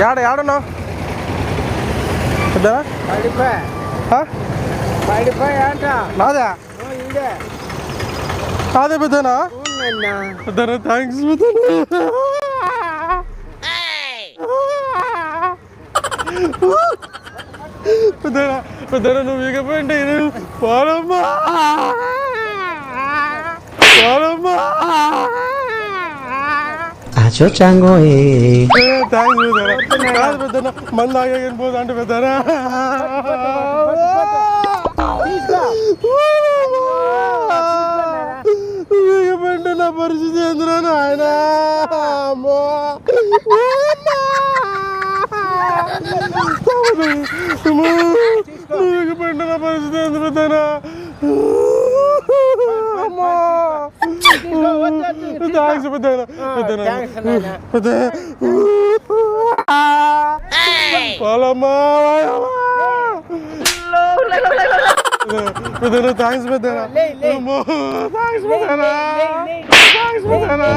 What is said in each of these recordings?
ఏడ ఏడున్నావు పెద్దనా పడిపోయి ఆ? పడిపోయి అంట నాదా ఓ, ఇదే నాదే పెద్దనా అవునన్నా పెద్దనా థ్యాంక్స్ పెద్దనా పెద్దనా పెద్దనా నువ్వు ఇకపోయింటే నేను పోనమ్మా పోనమ్మా Acho chango eh. థ్యాంక్స్ అంటే పెద్దనా నా పరిస్థితి ఎందులో ఆయన అమ్మో పరిస్థితి ఎందుకు పెద్దనా అమ్మో థ్యాంక్స్ నాన్న. పెద్ద పోలమ్మా పెద్దనా థ్యాంక్స్ పెద్దనా లే, లే. అమ్మో థ్యాంక్స్ పెద్దనా థ్యాంక్స్ పెద్దనా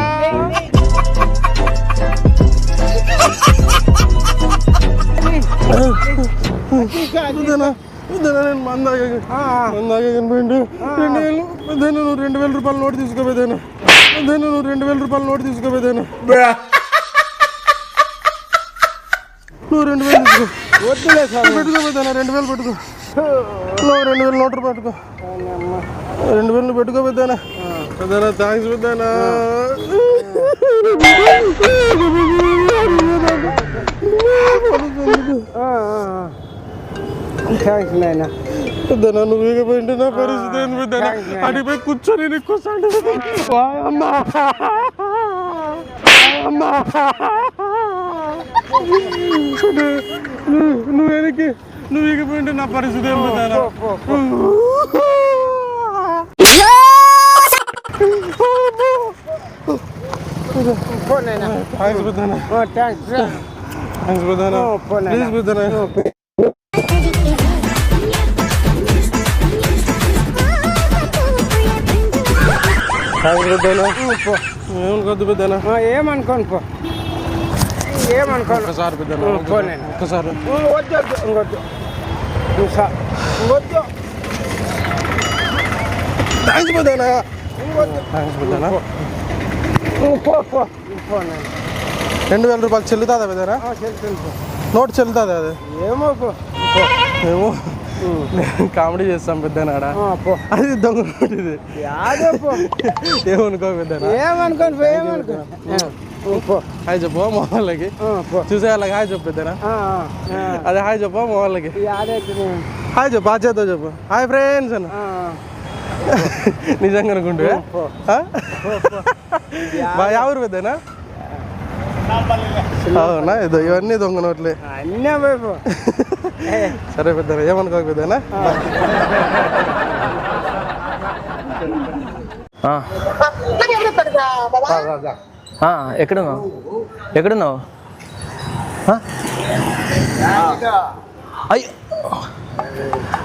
పెద్దనా పెద్దనా నేను మందాగా మందాగా కనిపోయిండు రెండు వేలు పెద్దనా నువ్వు రెండు వేల రూపాయల నోటు పెద్దనా నువ్వు రెండు వేల రూపాయల నోటు తీసుకోపోయేదాను నువ్వు రెండు వేలు తీసుకో. వద్దులే పెట్టుకోపోతానా రెండు వేలు పెట్టుకో. నువ్వు రెండు వేలు నోటు పెట్టుకో. రెండు వేలు పెట్టుకోపోతానా పెద్దనా థ్యాంక్స్ పెద్దనా. థ్యాంక్స్ నాయన. పెద్దనా నువ్వు ఇకపోయింటే నా పరిస్థితి ఏంది పెద్దనా. అడిపోయి కూర్చొని నీకు అమ్మా. అమ్మా. నువ్వు వెనక్కి నువ్వు ఇకపోయింటే నా పరిస్థితి ఏం పెద్దనా? థ్యాంక్స్ పెద్దనా. థ్యాంక్స్ పెద్దనా. ప్లీజ్ పెద్దనా. థ్యాంక్స్ పెద్దనా ఏమనుకోను పో. ఏమనుకోను? ఒక్కసారి పెద్దనా ఓ, వద్దు ఇంకొద్దు. ఇంకొద్దు. థ్యాంక్స్ పెద్దనా థ్యాంక్స్ పెద్దనా రెండు వేల రూపాయలు చెల్లుతుందా పెద్దనా చెల్లుతుంది నోట్ చెల్లుతుంది అది? ఏమో ఏమో. కామెడీ చేస్తాం పెద్దనాడ? అది దొంగ ఇది ఏమనుకో పెద్దనా? ఏమనుకోను పో ఏమనుకోను ఆ, ఓ, పో. హాయ్ చెప్పు మా వాళ్ళకి. చూసే వాళ్ళకి హాయ్ చెప్పు పెద్దనా. అదే హాయ్ చెప్పు మా వాళ్ళకి. హాయ్ చెప్పు ఆ చేతో చెప్పు. హాయ్ ఫ్రెండ్స్ అన్న. నిజంగా అనుకుంటే ఎవరు పెద్దనా? అవునా? ఇదో ఇవన్నీ దొంగ నోట్లే. అన్నీ సరే పెద్దనా ఏమనుకోక పెద్దనా ఎక్కడున్నావు ఎక్కడున్నావు? అయ్యో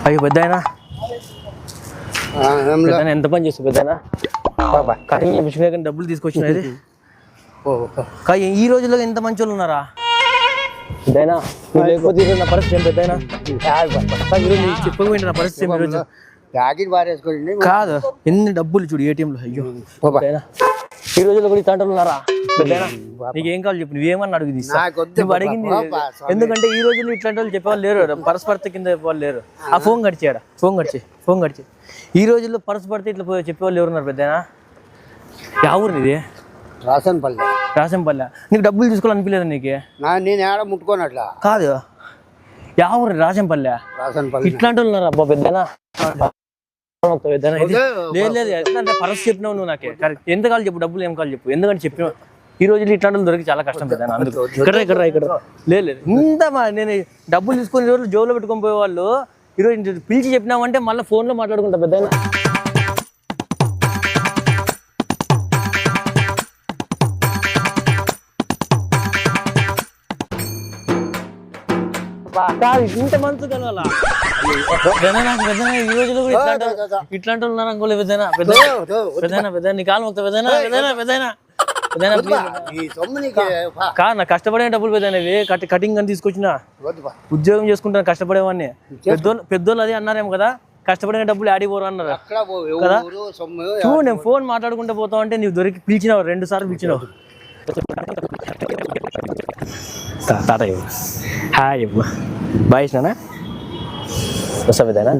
అయ్యో పెద్దాయనా ఆ, ఏం లే. పెద్దాయన ఎంత పని చేస్తావు బాబా. కటింగ్ కానీ డబ్బులు తీసుకొచ్చిన ఇది పో, పో. కానీ ఈ రోజుల్లో ఎంత మంచి వాళ్ళు ఉన్నారా పెద్దాయనా నువ్వు లేకపోతే ఈరోజు నా పరిస్థితి ఏం పెద్దాయనా ఈరోజు నీకు చెప్పకపోయింది నా పరిస్థితి ఏం ఈరోజు? జాకెట్ పారేసుకోండి. కాదు ఎన్ని డబ్బులు చూడు ఏటీఎంలో? అయ్యో. ఈ రోజుల్లో కూడా వాళ్ళు ఉన్నారా? నీకు ఏం కావాలి చెప్పు నువ్వేమన్నా అడుగు నువ్వు. అడిగింది. ఎందుకంటే ఈ రోజుల్లో ఇట్లాంటి వాళ్ళు చెప్పేవాళ్ళు లేరు. పరస్పరత కింద చెప్పేవాళ్ళు లేరు. ఆ ఫోన్ గడిచాడ? ఫోన్ గడిచి ఫోన్ గడిచి. ఈ రోజుల్లో పరస్పరత ఇట్లా పోయి చెప్పేవాళ్ళు ఎవరున్నారు పెద్దనా యా ఊరు నీది? రాసన్ పల్లె రాసంపల్లె. నీకు డబ్బులు తీసుకోవాలనిపించలేదు నీకు? నేను ఏడ ముట్టుకోనట్లా? కాదు. యా ఊరు రాసంపల్లె? రాసన్ పల్లె ఇట్లాంటి వాళ్ళు ఉన్నారు అబ్బా పెద్దనా. లేదు లేదు. ఎట్లా అంటే పరస్ చెప్పినావు నువ్వు నాకే. ఎంత కావాలి చెప్పు డబ్బులు ఏం కావాలి చెప్పు. ఎందుకంటే చెప్పిన ఈ రోజుల్లో ఇట్లాంటి దొరికి చాలా కష్టం పెద్ద అందుకు? ఇక్కడ ఇక్కడ ఇక్కడ. లేదు ఇంత మా- నేను డబ్బులు తీసుకొని ఈ రోజు జోబులో పెట్టుకొని పోయే వాళ్ళు ఈరోజు పిలిచి చెప్పినామంటే మళ్ళీ ఫోన్లో మాట్లాడుకుంటా పెద్ద ఇంత కలవాలా? నాకు ఈ కూడా ఇట్లాంటి ఇట్లాంటి ఉన్నారు అనుకోలేదు పెద్దనా పెద్ద పెద్దనా పెద్ద నీ కాలు పెద్దనా పెద్దనా పెద్దనా నీకు నా కష్టపడే డబ్బులు పెద్దనా కట్ కటింగ్ అని తీసుకొచ్చిన. ఉద్యోగం చేసుకుంటాను కష్టపడేవాడిని. పెద్దోళ్ళు పెద్దోళ్ళు అదే అన్నారేమో కదా కష్టపడిన డబ్బులు ఆడి పోరు అన్నారు. కదా? చూడు నేను ఫోన్ మాట్లాడుకుంటూ పోతావు అంటే నీవు దొరికి పిలిచినావు రెండు సార్లు పిలిచినావు. తాత ఇవ్వు హాయ్ ఇవ్వు బాయ్ ఇచ్చినానా వస్తా పెద్దనా